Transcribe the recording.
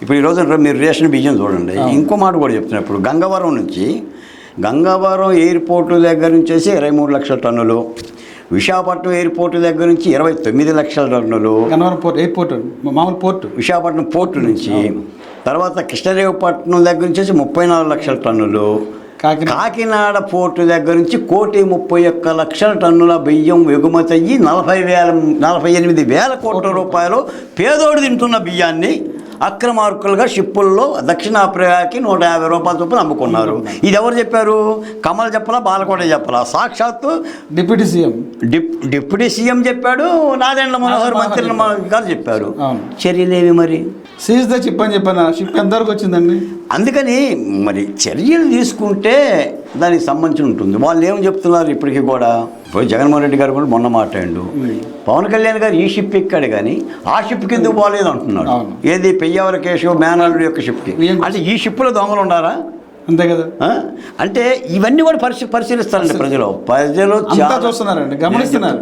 ఇప్పుడు ఈ రోజు మీరు రేషన్ బియ్యం చూడండి. ఇంకో మాట కూడా చెప్తున్నా. ఇప్పుడు గంగవరం నుంచి గంగవరం ఎయిర్పోర్ట్ దగ్గర నుంచి వచ్చి ఇరవై మూడు లక్షల టన్నులు విశాఖపట్నం ఎయిర్పోర్ట్ దగ్గర నుంచి ఇరవై తొమ్మిది లక్షల టన్నులు గన్నవరం పోర్ట్ ఎయిర్పోర్ట్ మామూలు పోర్టు. విశాఖపట్నం పోర్టు నుంచి తర్వాత కృష్ణదేవపట్నం దగ్గర నుంచి ముప్పై నాలుగు లక్షల టన్నులు కాకినాడ. పోర్టు దగ్గర నుంచి కోటి ముప్పై ఒక్క లక్షల టన్నుల బియ్యం ఎగుమతి అయ్యి నలభై వేల నలభై ఎనిమిది వేల కోట్ల రూపాయలు పేదోడు తింటున్న బియ్యాన్ని అక్రమార్కులుగా షిప్పుల్లో దక్షిణాఫ్రికాకి నూట యాభై రూపాయల చొప్పున అమ్ముకున్నారు. ఇది ఎవరు చెప్పారు? కమల్ చెప్పలా బాలకోట చెప్పలా? సాక్షాత్తు deputy CM. Dip deputy CM చెప్పాడు నాదెండ్ల మనోహర్ మంత్రి గారు చెప్పారు. చర్యలేవి మరి? సీజ్ ద చిప్ అని చెప్పాను. షిప్ ఎంతవరకు వచ్చిందండి? అందుకని మరి చర్యలు తీసుకుంటే దానికి సంబంధించి ఉంటుంది. వాళ్ళు ఏం చెప్తున్నారు ఇప్పటికీ కూడా? ఇప్పుడు జగన్మోహన్ రెడ్డి గారు కూడా మొన్న మాట్లాడు పవన్ కళ్యాణ్ గారు ఈ షిప్ ఎక్కాడు కానీ ఆ షిప్ కింద పోలేదు అంటున్నాడు. ఏది పెయ్యవర కేశవ్ మేనాలుడు యొక్క షిప్కి అంటే ఈ షిప్లో దొంగలు ఉండారా అంతే కదా? అంటే ఇవన్నీ కూడా పరిశీ పరిశీలిస్తారండి ప్రజలు. ప్రజలు చూస్తున్నారండి గమనిస్తున్నారు.